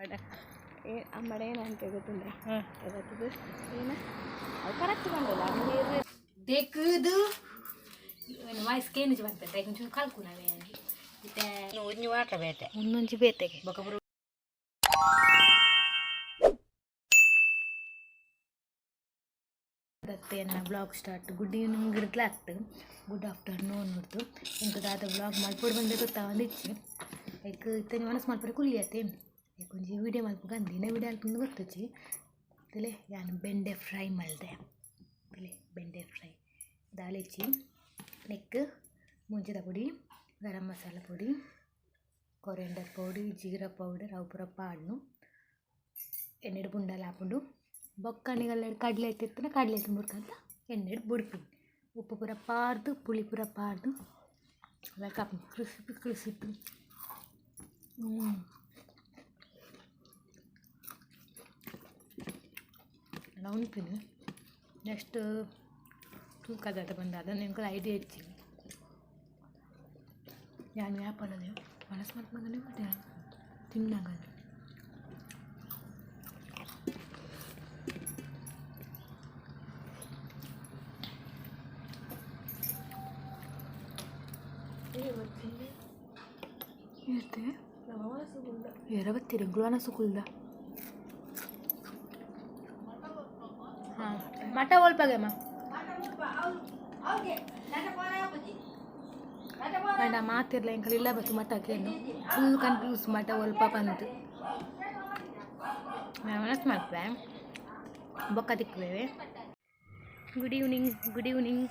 ಬಡ. ಏ ಅಮ್ಮಡ ಏನಂತ ಗೊತ್ತಿಲ್ಲ ಗೊತ್ತದು ಏನು? ಅದು ಕರೆಕ್ಟ್ ಬಂದಲ್ಲ ನೀರು ತೆಗೆದು ವಾಯ್ಸ್ ಕೇನಿಜ್ ಬರ್ತದೆ కొంచెం ಕಲ್ಕು ನಾವೇ ಮತ್ತೆ ವಾಟ ಬೇಟೆ ಒಂದೊಂಜಿ ಬೇತೆಗೆ. ಮತ್ತೆ ನನ್ನ ಬ್ಲಾಗ್ ಸ್ಟಾರ್ಟ್ ಗುಡ್ ಈವ್ನಿಂಗ್ ಇರ್ಲ ಆಗ್ತದೆ ಗುಡ್ ಆಫ್ಟರ್ನೂನ್ ನೋಡ್ತು. ಇಂಕ ದಾದ ಬ್ಲಾಗ್ ಮಲ್ಪೊಡ್ ಬಂದೆ ಗೊತ್ತಾ ಒಂದಿಚ್ಚಿ. ಲೈಕ್ ಇತ್ತನೆ ಮನಸ್ಸು ಮಲ್ಪಡೆ ಕುಲ್ಲಿಯತ್ತೆ ಲೈಕ್ ಒಂಜಿ ವೀಡಿಯೋ ಮಲ್ಪ ಗಂದಿನ ವೀಡಿಯೋ ಅಲ್ಪಂದು ಗೊತ್ತುಚ್ಚಿ ತಲೆ ಯಾನು ಬೆಂಡೆ ಫ್ರೈ ಮಲ್ದೆ ತಲೆ ಬೆಂಡೆ ಫ್ರೈ ದಾಳಿಚ್ಚಿ ನೆಕ್ ಮುಂಚಿದ ಪುಡಿ ಗರಂ ಮಸಾಲ ಪುಡಿ ಕೊರಿಯಂಡರ್ ಪೌಡಿ ಜೀರಾ ಪೌಡರ್ ಅವು ಪೂರ ಪಾಡ್ನು ಎಣ್ಣೆಡು ಬುಂಡಲ ಹಾಕೊಂಡು ಬೊಕ್ಕಣಿಗೆಲ್ಲ ಕಡಲೆ ಇತ್ತಿರ್ತಾನೆ ಕಡಲೆ ಇಟ್ಟು ಮುರ್ಕಂತ ಎಣ್ಣೆಡು ಬುಡ್ಪಿನಿ ಉಪ್ಪು ಪೂರ ಪಾರ್ದು ಪುಳಿ ಪೂರ ಪಾರ್ದು ಎಲ್ಲ ಕಪ್ ಕ್ರಿಸಿಪಿ ಕ್ರಿಸಿಪಿ ಹ್ಞೂ ಎಲ್ಲ ಉಣ್ತೀನಿ ನೆಕ್ಸ್ಟ್ ತೂಕದ ಬಂದ ಅದನ್ನು ನಿಮ್ಗೆ ಐಡಿಯಾ ಹೆಚ್ಚಿ ನಾನು ವ್ಯಾಪಾರದೇ ಮನಸ್ಸು ಮಾಡ್ಕೊಂಡೇ ಬಿಟ್ಟೆ ತಿನ್ನಾಗ ಇರ್ತೆ ಎರವತ್ತಿರ ಗುಳಾನ ಸುಕುಲ್ದ ಹಾಂ ಮಠ ಒಲ್ಪಾಗೆಮ್ಮ ಬೇಡ, ಮಾತಿರ್ಲ ಎಂಕಲ್ ಇಲ್ಲ ಬತ್ತು ಮಠಕ್ಕೇನು ಫುಲ್ ಕನ್ಫ್ಯೂಸ್ ಮಠ ಒಲ್ಪ ಬಂತು ಮನಸ್ಸು ಮಾಡ್ತೇವೆ. ಬೊಕ್ಕ ತಿಕ್ಕುವೇವೆ. ಗುಡ್ ಈವ್ನಿಂಗ್ ಗುಡ್ ಈವ್ನಿಂಗ್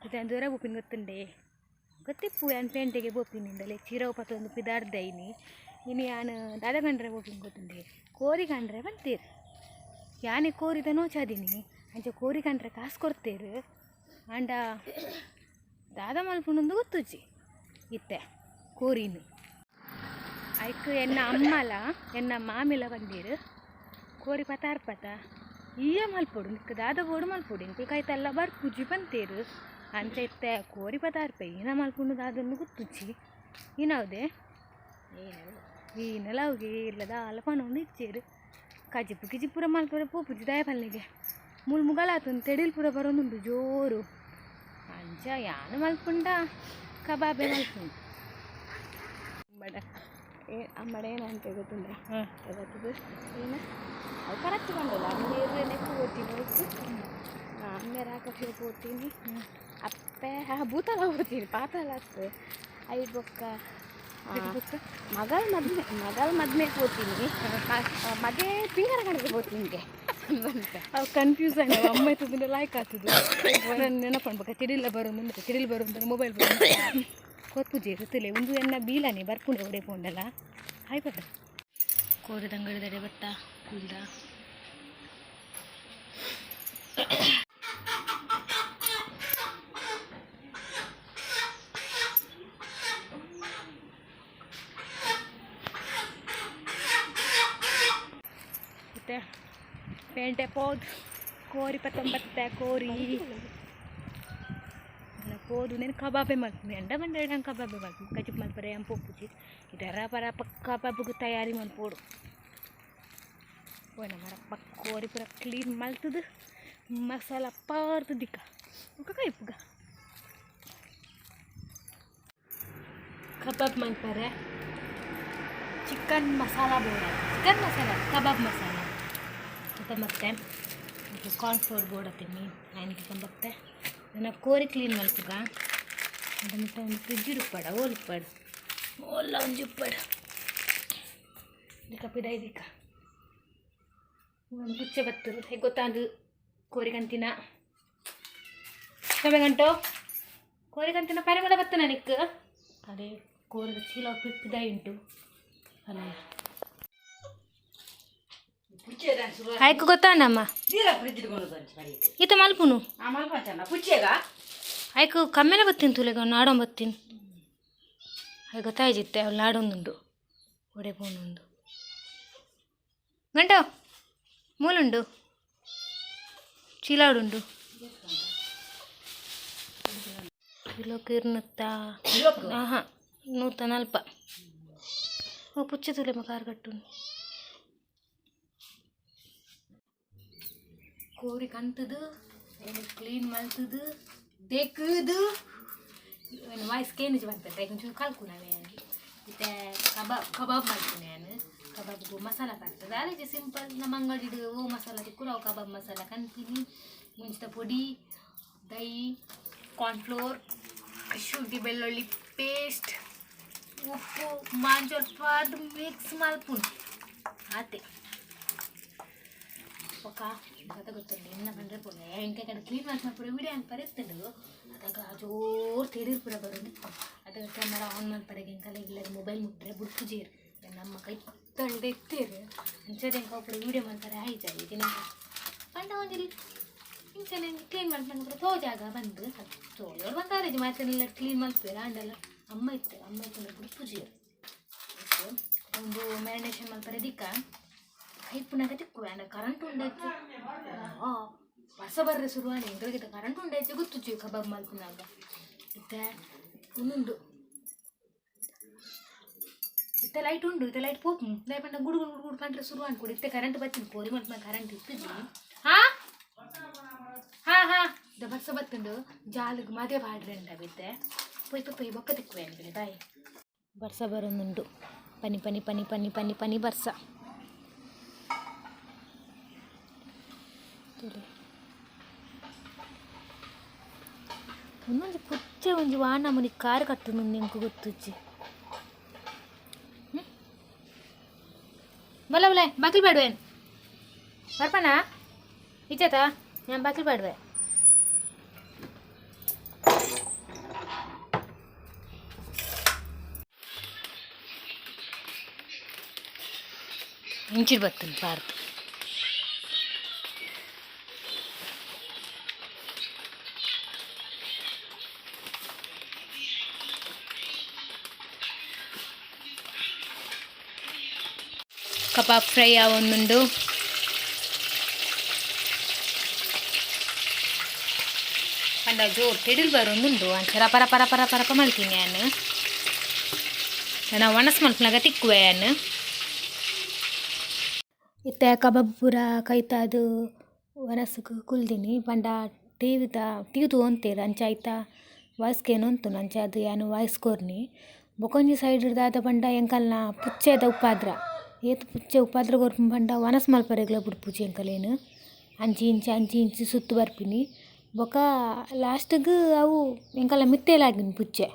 ಮತ್ತೆ ದೂರ ಬೋಪಿನ ಗೊತ್ತುಂಡೆ? ಗೊತ್ತಿಪ್ಪು ಯಾನ್ ಪೇಂಟೆಗೆ ಬೋಪಿನಿಂದಲೇ ಚೀರ ಪತ್ತೊಂದು ಪಿದಾರ್ದೈನಿ ಇನ್ನು ಯಾನು ದಾದ ಕಂಡ್ರೆ ಬೋಪಿನ ಗೊತ್ತುಂಡೆ. ಕೋರಿ ಕಂಡ್ರೆ ಬಂತೀರಿ. ಯಾನೆ ಕೋರಿದ ನೋಚಾದಿನಿ. ಅಂಚ ಕೋರಿ ಕಂಡ್ರೆ ಕಾಸು ಕೊಡ್ತೇರು. ಅಂಡ ದಾದ ಮಲ್ಪುನೊಂದು ಗೊತ್ತುಜ್ಜಿ. ಇತ್ತೆ, ಕೋರಿನು. ಐಕ್ ಎನ್ನ ಅಮ್ಮಲ, ಎನ್ನ ಮಾಮಿಲ ಬಂದೀರು. ಕೋರಿ ಪತಾರ್ ಪತ ಈಯ ಮಲ್ಪೊಡು, ನಿಕ್ಕ ದಾದ ಬೋಡು ಮಲ್ಪೊಡು ಕೈ ತಲ್ಲ ಬರ್ ಪೂಜಿ ಬಂತೇರು. ಅಂಚ ಇತ್ತೆ, ಕೋರಿ ಪತಾರ್ಪೆ, ಈನ ಮಲ್ಪುಂಡು ದಾದನ್ನು ಗೊತ್ತುಚ್ಚಿ ಈನವ್ದೆ? ಈ ಹೋಗಿ ಇಲ್ಲದ ಅಲಪನ ಒಂದು ಇಚ್ಚೇರು. ಕಜಿಪು ಕಿಜಿಪುರ ಮಲ್ಪುರ ಪೋಪುಜಿ ದಯ ಪಲ್ಲೆಗೆ. ಮುಲ್ ಮುಗಲಾತು ತೆಡಿಲ್ ಪುರ ಬರೋದುಂಡು ಜೋರು. ಅಂಚ ಯಾನು ಮಲ್ಪುಂಡ ಕಬಾಬೆ ಮಲ್ಪುಂಡು ಬಡ ಏ ಅಮ್ಮಡ ಏನಂತ ಗೊತ್ತದು ಏನು? ಅದು ಕರೆಕ್ಟ್ ಬಂದಲ್ಲ ನೀರು ನೆಕ್ಕು ಓದ್ತೀನಿ ಉಪ್ಪು ಅಮ್ಮೆರ ಹಾಕಕ್ಕೆ ಓದ್ತೀನಿ ಅಪ್ಪೆ ಭೂತಲ ಓದ್ತೀನಿ ಪಾತಲ ಆಗ್ತದೆ. ಐದು ಬೊಕ್ಕ. ಮಗಳ ಮದ್ಮೆ ಮಗಳ ಮದ್ಮೆ ಹೋಗ್ತೀನಿ. ಮಗೆ ಪಿಂಗರ ಕಣಕ್ಕೆ ಓದ್ತೀನಿ ಅವು ಕನ್ಫ್ಯೂಸ್ ಆಗಿ ಅಮ್ಮ ಇತ್ತದ ಲಾಯ್ಕ್ ಆಗ್ತದೆ. ಅವರನ್ನು ನೆನಪಣ್ಬೇಕ ತಿಡಿಲ್ಲ ಮುಂದೆ ಮತ್ತೆ ತಿಡಿಲ್ ಅಂದ್ರೆ ಮೊಬೈಲ್ ಬರೋದು ಕೊತ್ಪುಜಿ ಗೊತ್ತಿಲ್ಲ ಒಂದು ಎನ್ನ ಬೀಲಾನೆ ಬರ್ಕೊಂಡು ಒಡೆ ಪೋಂಡಲ್ಲ. ಹಾಯ್ ಬಟ್ಟ ಕೋರಿದ ಅಂಗಡಿದಡೆ ಬತ್ತ ಕುಲ್ದ ಮತ್ತೆ ಪೇಂಟೆ ಪೋದ್ ಕೋರಿ ಪತ್ತೊಂಬತ್ತೆ ಕೋರಿ. ಅಲ್ಲ ಪೋದು నేను ಕಬಾಬೆ ಮಾಡ್ತೀನಿ ಎಂಡ ಗಂಟೆ ನಂಗೆ ಕಬಾಬೆ ಮಾಡ್ತೀನಿ ಕಜಿಪ್ ಮಲ್ಪರೆ ಎಂಪು ಉಪ್ಪುಜಿ ಇದರ ಪರ ಪಕ್ಕ ಕಬಾಬ್ಗೆ ತಯಾರಿ ಮಲ್ಪೋಡು ಓನ ಮರ ಪಕ್ಕ ಕೋರಿ ಪೂರ ಕ್ಲೀನ್ ಮಲ್ತದು. ಮಸಾಲ ಪಾರ್ದು ದಿಕ್ಕ. ಒಕ್ಕ ಕೈಪುಗ ಕಬಾಬ್ ಮಲ್ಪರೆ chicken masala board chicken masala, kebab masala. ಮತ್ತೆ ಮತ್ತೆ ಫ್ಲೋರ್ ಕಾರ್ನ್ಫ್ಲೋರ್ ಬೋರ್ಡ್ ಹತ್ತೀನಿ ಆಯ್ನಿಗೆ ಮತ್ತೆ ನನ್ನ ಕೋರಿ ಕ್ಲೀನ್ ಮಲ್ಪುಗ ಅದು ಮತ್ತೆ ಒಂದು ಫ್ರಿಜ್ ಉಪ್ಪಡ ಓಲ್ ಉಪ್ಪಡು ಓಲ್ಲ ಒಂದು ಉಪ್ಪಡು ಇದಕ್ಕ ಪಿದ ಇದಕ್ಕ ಒಂದು ಗುಚ್ಚೆ ಬತ್ತರು ಹೇಗೆ ಗೊತ್ತಾದು ಕೋರಿ ಕಂತಿನ ಕಮ್ಮಿ ಗಂಟು? ಕೋರಿ ಕಂತಿನ ಪರಿಮಳ ಬತ್ತ ನನಗೆ. ಅದೇ ಕೋರಿದ ಚೀಲ ಪಿದಾಯಿ ಉಂಟು. ಅಲ್ಲ. హైకు కొత్తానమ్మా ఈత మలుపును. హైకు కమ్మెల బొత్తిని తూలేగా నాడం బొత్తిని. అవి గొత్తాయి చెప్తే అవి లాడొందుండు ఓడేపోనుండు గంట మూలుండు. చీలాడుండు. కిలోకి? నూత నూత నలప. ఓ పుచ్చి తులేమ కారు కట్టుండు ಕಾರ್ ಕಂತದು ಏನು ಕ್ಲೀನ್ ಮಲ್ತದು ದೇಕದು ಏನು ವಾಯ್ಸ್ ಕೇನಿಜ್ ಬರ್ತದೆ ಒಂಚೂರು ಕಲ್ಕು ನಾವೇ ಮತ್ತೆ ಕಬಾಬ್ ಕಬಾಬ್ ಮಾಡ್ತೀನಿ ನಾನು. ಕಬಾಬ್ದು ಮಸಾಲ ಬರ್ತದೆ. ಅದೇ ಸಿಂಪಲ್ ನಮ್ಮ ಅಂಗಡಿದು ಓ ಮಸಾಲ ತಿಕ್ಕು ನಾವು ಕಬಾಬ್ ಮಸಾಲ ಕಂತೀನಿ. ಮುಂಚಿತ ಪುಡಿ, ದೈ ಕಾರ್ನ್ಫ್ಲೋರ್ ಶುಂಠಿ ಬೆಳ್ಳುಳ್ಳಿ ಪೇಸ್ಟ್ ಉಪ್ಪು ಮಾಂಜಲ್ಪ ಅದು ಮಿಕ್ಸ್ ಮಲ್ಪುಂಡು ಆತೆ. ఒక ಕಥೆ ಗೊತ್ತುಂಡು ಎನ್ನ ಬಂದ್ರೆ ಪೋಲೆ ಎಂಕ ಕಡೆ ಕ್ಲೀನ್ ಮಾಡಿ ಮಾಡ್ಪುರ ವಿಡಿಯೋ ಅಂತ ಪರಿಸ್ತುಂಡು ಅದಾಗ ಜೋರ್ ತೆರೀರ್ ಬರೋದು. ಅದಾಗ ಕ್ಯಾಮರಾ ಆನ್ ಮಾಡ್ಪಡೆಗೆ ಎಂಕಲ್ಲ ಇಲ್ಲ ಮೊಬೈಲ್ ಮುಟ್ರೆ ಜೇರು. ನಮ್ಮ ಕೈ ಪತ್ತಳ್ದೆ ಎತ್ತೇರು ಅಂಚದೆ ಎಂಕ ಒಬ್ಬರು ವಿಡಿಯೋ ಮಾಡ್ತಾರೆ ಆಯ್ತು ಇದನ್ನ ಪಂಡ ಇಂಚನೆ ಕ್ಲೀನ್ ಮಾಡ್ಕೊಂಡು ತೋ ಜಾಗ ಬಂದು ತೋಯೋರು ಬಂದಾರೆ ಮಾತನ್ನೆಲ್ಲ ಕ್ಲೀನ್ ಮಾಡ್ತೀರ ಆಂಡಲ ಅಮ್ಮ ಇತ್ತು ಅಮ್ಮ ಇತ್ತು ಒಂದು ಮ್ಯಾರಿನೇಷನ್ ಮಾಡ್ತಾರೆ ದಿಕ್ಕ ಐಪುನಾಗ ತಿಕ್ಕುವೆ ಅಂಡ ಕರೆಂಟ್ ಉಂಡಾಯ್ತು ಆ ವರ್ಷ ಬರ್ರೆ ಶುರುವಾಣಿ ಎಂಗಳಿಗೆ ಕರೆಂಟ್ ಉಂಡಾಯ್ತು ಗೊತ್ತು ಕಬಾಬ್ ಮಲ್ಪುನಾಗ ಮತ್ತೆ ಇನ್ನೊಂದು ಇತ್ತೆ ಲೈಟ್ ಉಂಡು ಇತ್ತೆ ಲೈಟ್ ಪೋಪು ದಯಪಂಡ ಗುಡು ಗುಡು ಗುಡು ಪಂಡ್ರೆ ಶುರುವಾಣಿ ಕೂಡ ಇತ್ತೆ ಕರೆಂಟ್ ಬತ್ತಿನ ಪೋರಿ ಮಲ್ಪ ಕರೆಂಟ್ ಇತ್ತಿದ್ವಿ ಹಾ ಹಾ ಹಾ ಇದು ಬರ್ಸ ಬತ್ತುಂಡು ಜಾಲಿಗೆ ಮದುವೆ ಬಾಡ್ರೆ ಅಂಡ ಬಿದ್ದೆ ಪೊಯ್ ಪೊಯ್ ಪೊಯ್ ಬೊಕ್ಕ ತಿಕ್ಕುವೆ ಅನ್ಬಿಡಿ ಬಾಯ್ ಬರ್ಸ ಬರೋನುಂಡು ಪನಿ ಪನಿ ಪನಿ ಪನಿ ಪನಿ ಪನಿ ಬರ್ಸ ತುಳಿ ಒಂದೊಂದು ಪುಚ್ಚ ಒಂಜಿ ವಾಣ ಮನಿ ಕಾರ್ ಕಟ್ಟುನು ನಿಂಕು ಗೊತ್ತುಜ್ಜಿ ಬಲ ಬಲ ಬಾಕಿಲ್ ಬೇಡುವೇನು ಬರ್ಪಣ ಇಚ್ಚತ ನಾನು ಬಾಕಿಲ್ ಬೇಡುವೆ ಇಂಚಿಡ್ ಬರ್ತೇನೆ ಪಾರ್ತು ಕಬಾಬ್ ಫ್ರೈ ಆವೊಂದುಂಡು ಪಂಡ ಜೋರು ತಿಡಿಲ್ ಬರೋಂದುಂಡು ಅಂಚರ ಪರ ಪರ ಪರ ರಪ ಮಲ್ತೀನಿ ನಾನು ನಾನು ಒಣಸ್ ಮಲ್ಪನಾಗ ತಿಕ್ಕುವೆ ನಾನು ಇತ್ತೆ ಕಬಾಬ್ ಪೂರ ಕೈತಾದು ಒಣಸಕ್ಕೆ ಕುಲ್ದಿನಿ. ಪಂಡ ತೀವಿತ ತ ಅಂತೀರ ಅಂಚ ಆಯ್ತಾ ವಾಯ್ಸ್ಗೇನು ಅಂತು ನಂಚ ಅದು ಏನು ವಾಯ್ಸ್ ಕೋರ್ನಿ ಬೊಕೊಂಜಿ ಸೈಡ್ ದಾದ ಪಂಡ ಎಂಕಲ್ನ ಪುಚ್ಚೆದ ಉಪ್ಪಾದ್ರ. ಏತ್ ಪುಚ್ಚೆ ಉಪ್ಪಾದ್ರ ಗೊರ್ಪು ಪಂಡ ವನಸ್ ಮಲ್ಪರೆಗ್ಲ ಬುಡ್ ಪೂಜೆ ಎಂಕಲೇನು ಅಂಚಿ ಇಂಚಿ ಅಂಚಿ ಇಂಚಿ ಸುತ್ತು ಬರ್ಪಿನಿ. ಬೊಕ ಲಾಸ್ಟ್ಗ್ ಅವು ಎಂಕಲ್ಲ ಮಿತ್ತೇಲಾಗಿನ್ ಪುಚ್ಚೆ.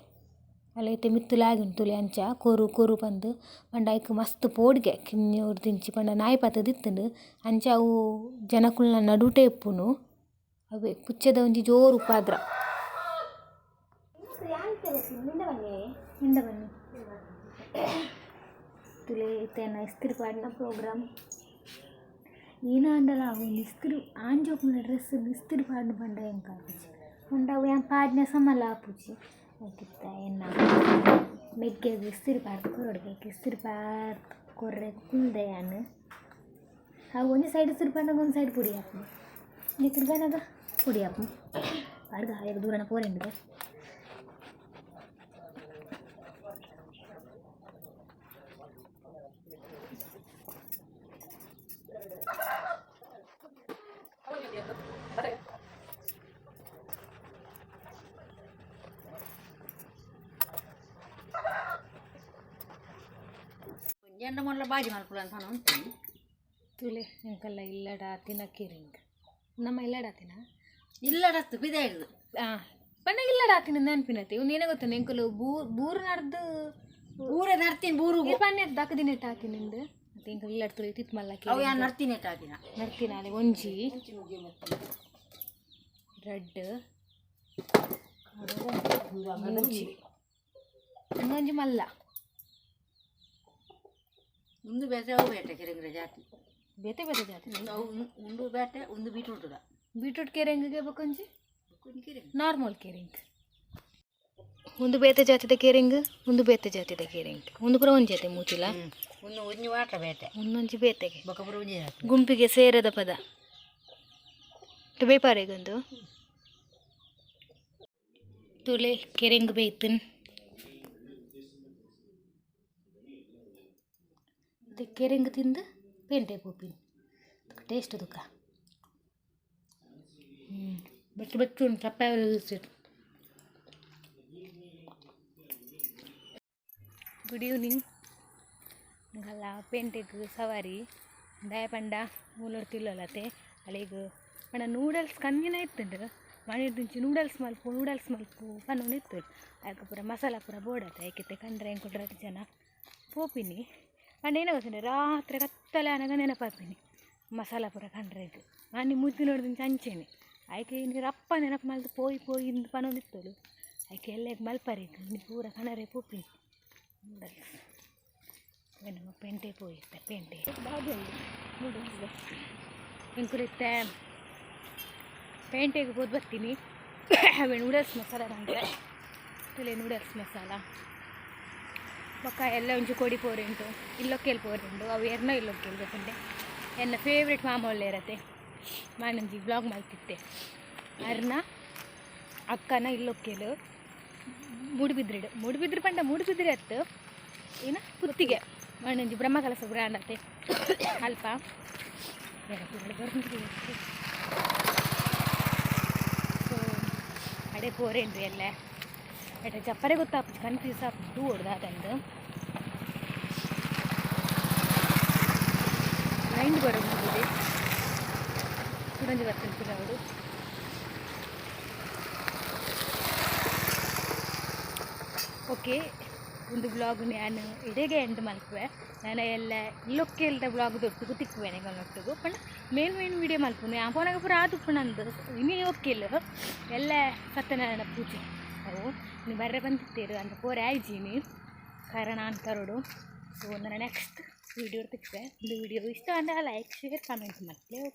ಅಲ್ಲ ಐತೆ ಮಿತ್ತುಲಾಗಿನ್ ತುಲೆ ಅಂಚ, ಕೊರು ಕೊರು ಪಂದ್. ಪಂಡ ಐಕ್ ಮಸ್ತ್ ಪೋಡ್ಗೆ ಕಿನ್ನಿ ದಿಂಚಿ ಪಂಡ ನಾಯಿ ಪಾತ ದಿತ್ತುಂಡು ಅಂಚ ಅವು ಜನಕುಲ್ನ ನಡುಟೆ ಇಪ್ಪುನು. ಅವೇ ಪುಚ್ಚೆದ ಒಂಜಿ ಜೋರು ಉಪಾದ್ರ. ನಿಂದ ಬನ್ನಿ. ತುಲೆ ಇತ್ತೇನ ಇಸ್ತ್ರಿ ಪಾಡಿನ ಪ್ರೋಗ್ರಾಮ್ ಏನ ಅಂಡಲ್ಲ ಅವು ಇಸ್ತ್ರಿ ಆಂಜೋಪುನ ಡ್ರೆಸ್ ಇಸ್ತ್ರಿ ಪಾಡಿನ ಪಂಡ ಹೆಂಗೆ ಕಾಪುಜಿ ಪಂಡ ಅವು ಏನು ಪಾಡಿನ ಸಮಲ್ಲ ಆಪುಜಿ ಹೋಗಿತ್ತ ಎನ್ನ ಮೆಗ್ಗೆ ಇಸ್ತ್ರಿ ಪಾಡ್ದು ಕೊರಡ್ಬೇಕು ಇಸ್ತ್ರಿ ಪಾಡ್ ಕೊರ್ರೆ ಕುಲ್ದೆ ಯಾನು ಅವು ಒಂದು ಸೈಡ್ ಇಸ್ತ್ರಿ ಪಾಡ್ನಾಗ ಒಂದು ಸೈಡ್ ಪುಡಿ ಹಾಕು ಇಸ್ತ್ರಿ ಪಾಡ್ನಾಗ ಪುಡಿ ಹಾಕು ಪಾಡ್ಗ ಹಾಗೆ ದೂರನ ಪೋರೆಂಡಿದೆ ಎಂಡ ಮೊದಲ ಬಾಜಿ ಮಲ್ಪುಳ ಅಂತ ಉಂಟು ತುಲೆ ಎಂಕಲ್ಲ ಇಲ್ಲಡ ತಿನ್ನಕ್ಕೆ ರಿಂಗ್ ನಮ್ಮ ಇಲ್ಲಡ ತಿನ್ನ? ಇಲ್ಲಡತ್ತು ಬಿದೆ ಹಿಡ್ದು ಆ ಪಣ್ಣ ಇಲ್ಲಡ ತಿನ್ನ ನೆನಪಿನತಿ ಇವ್ನು ಏನೇ ಗೊತ್ತ ಎಂಕಲು ಬೂರ್ ಬೂರು ನಡ್ದು? ಬೂರ ನರ್ತೀನಿ ಬೂರು ಪಣ್ಣೆ ದಕ್ಕದಿನ ಇಟ್ಟು ಹಾಕಿ ನಿಂದು. ಮತ್ತೆ ಎಂಕಲ್ ಇಲ್ಲಡ ತುಳಿ ತಿತ್ ಮಲ್ಲಕ್ಕೆ ಅವು ಯಾರು ನರ್ತೀನಿ ಹಾಕಿನ? ನಡ್ತೀನಿ ಅಲ್ಲಿ ಒಂಜಿ. ರೆಡ್. ಒಂಜಿ ಮಲ್ಲ. ಒಂದು ಬೇಸೆ ಅವು ಬೇಟೆ ಕೆರೆಂಗ್ರೆ ಜಾತಿ. ಬೇತೆ ಬೇತೆ ಜಾತಿ ಅವು ಒಂದು ಬೇಟೆ ಒಂದು ಬೀಟ್ರೂಟದ. ಬೀಟ್ರೂಟ್ ಕೆರೆಂಗಿಗೆ ಬೇಕೊಂಜಿ? ಕೆರೆ ನಾರ್ಮಲ್ ಕೆರೆಂಗ್. ಒಂದು ಬೇತೆ ಜಾತಿದ ಕೇರಿಂಗ್ ಒಂದು ಬೇತೆ ಜಾತಿದ ಕೇರಿಂಗ್. ಒಂದು ಪುರ ಒಂದು ಜಾತಿ ಮೂಚಿಲ ಒಂದು ಒಂದು ವಾಟ ಬೇಟೆ ಒಂದೊಂಜಿ ಬೇತೆಗೆ. ಗುಂಪಿಗೆ ಸೇರದ ಪದ. ಬೇಪಾರೆಗೊಂದು ತುಲೆ ಕೆರೆಂಗ್ ಬೇಯ್ತನ್. ಕೆರೆಂಗ್ ತಿಂದು ಪೇಂಟೆ ಪೋಪಿನ ಟೇಸ್ಟ್ ಬೆಟ್ಟು ಬೆಟ್ಟು ಉಂಟು ಚಪ್ಪ ಗುಡ್ ಈವ್ನಿಂಗ್ ಗಲ್ಲ ಪೇಂಟೆಗ್ ಸವಾರಿ ದಯಪಂಡ ಮೂಲೂರು ತಿಲ್ಲೊಲತೆ ಅಲ್ಲಿಗ ಪಂಡ ನೂಡಲ್ಸ್ ಕಂದಿನ ಇತ್ತುಂಡು ಮನೆಡ್ದುಂಚಿ ನೂಡಲ್ಸ್ ಮಲ್ಪು ನೂಡಲ್ಸ್ ಮಲ್ಪು ಪನ್ನೊಂದು ಇತ್ತು. ಅದಕ್ಕೆ ಪೂರ ಮಸಾಲ ಪೂರ ಬೋಡತ್ತೆ. ಏಕಿತ್ತೆ ಕಂಡ್ರೆ ಹೆಂಗೆ ಜನ? ಪೋಪಿನಿ. ಪಂಡ ಏನೋ ಗೊತ್ತುಂಡೆ ರಾತ್ರಿ ಕತ್ತಲೆ ಅನಗ ನೆನಪಾಪಿನಿ ಮಸಾಲ ಪೂರ ಕಂಡ್ರೆಗ್ ನಾನು ಮುದ್ದೆ ನೋಡಿದಿಂಚ ಅಂಚೇನೆ ಆಯ್ಕೆ ನೀರು ಅಪ್ಪ ನೆನಪು ಮಲ್ತು ಪೋಯಿ ಪೋಯಿ ಇಂದು ಪನ್ನೊಂದು ಇತ್ತಳು ಆಯ್ಕೆ ಎಲ್ಲ ಮಲ್ಪರೇಗ ನೀ ಪೂರ ಕಣರೆ ಪೋಪಿನಿ ನೂಡಲ್ಸ್ ನಮ್ಮ ಪೇಂಟೆ ಪೋಯಿತ್ತೆ ಪೇಂಟೆ ಬಾದು ಉಂಟು ನೂಡಲ್ಸ್ದು ಇಂಕುರಿತ್ತೆ ಪೇಂಟೆಗೆ ಹೋದ್ ಬರ್ತೀನಿ ಅವೇ ನೂಡಲ್ಸ್ ಮಸಾಲ ಅಂದರೆ ತುಲೆ ನೂಡಲ್ಸ್ ಮಸಾಲ ಪಕ್ಕ ಎಲ್ಲ ಒಂಚು ಕೊಡಿ ಪೋರೆ ಉಂಟು ಇಲ್ಲೊಕ್ಕೇಲ್ ಪೋರೆ ಉಂಟು, ಅವು ಎರ್ನ ಇಲ್ಲೊಕ್ಕೇಲ್ ಗೊತ್ತುಂಟೆ ಎನ್ನ ಫೇವ್ರೆಟ್ ಮಾಮೂಲೆ ಇರತ್ತೆ ಮಾನಂಜಿ ಬ್ಲಾಗ್ ಮಾಡ್ತಿತ್ತೆ ಅರ್ನ, ಅಕ್ಕನ ಇಲ್ಲೊಕ್ಕೇಲು ಮೂಡುಬಿದ್ರಿಡು. ಮೂಡುಬಿದ್ರಿ ಪಂಡ, ಮೂಡುಬಿದ್ರಿ ಅತ್ತು. ಏನು? ಕುತ್ತಿಗೆ. ಮಣ್ಣಂಜಿ ಬ್ರಹ್ಮಕಲಸ ಬ್ರ್ಯಾಂಡ್ ಅತ್ತೆ ಅಲ್ಪ. ಸೊ ಅಡೆ ಪೋರೇನ್ರಿ ಎಲ್ಲ. ಎಟ ಚಪ್ಪರೆ ಗೊತ್ತಾಗ್ತು ಕನ್ಫ್ಯೂಸ್ ಆಗ್ತು ಹೊಡ್ದ ಅದಂದು ಮೈಂಡ್ ಬರೋದು ಹೋಗಿದೆ ಸುರಂಜಿ ಬರ್ತೀನಿ ಅವರು ಓಕೆ ಒಂದು ಬ್ಲಾಗ್ ನಾನು ಇಡೆಗೆ ಎಂಡ್ ಮಲ್ಪುವೆ ನಾನು ಎಲ್ಲ ಇಲ್ಲೊಕ್ಕೆ ಇಲ್ಲದ ಬ್ಲಾಗ್ ದೊಟ್ಟು ತಿಕ್ಕುವೆ ನೆಗೊಂಡೊಟ್ಟಿಗೂ ಪಂಡ ಮೇನ್ ಮೇನ್ ವಿಡಿಯೋ ಮಲ್ಪುನು ಆ ಫೋನಾಗ ಪೂರ ಆದು ಪುಣಂದು ಇನ್ನೇ ಒಕ್ಕಿಲ್ಲ ಎಲ್ಲ ಸತ್ಯನಾರಾಯಣ ಪೂಜೆ. ಅವು ನೀವು ಬರ್ರೆ ಬಂದಿತ್ತೀರು ಅಂತ ಪೋರೆ ಆಯ್ಜೀನಿ. ಕಾರಣ ಅಂತರೋಡು ಸೊ ನನ್ನ ನೆಕ್ಸ್ಟ್ ವೀಡಿಯೋ ತಿಕ್ಕುವೆ ಒಂದು ವಿಡಿಯೋ ಇಷ್ಟ ಅಂದರೆ ಲೈಕ್ ಶೇರ್ ಕಮೆಂಟ್ ಮಾಡ್ತೇವೆ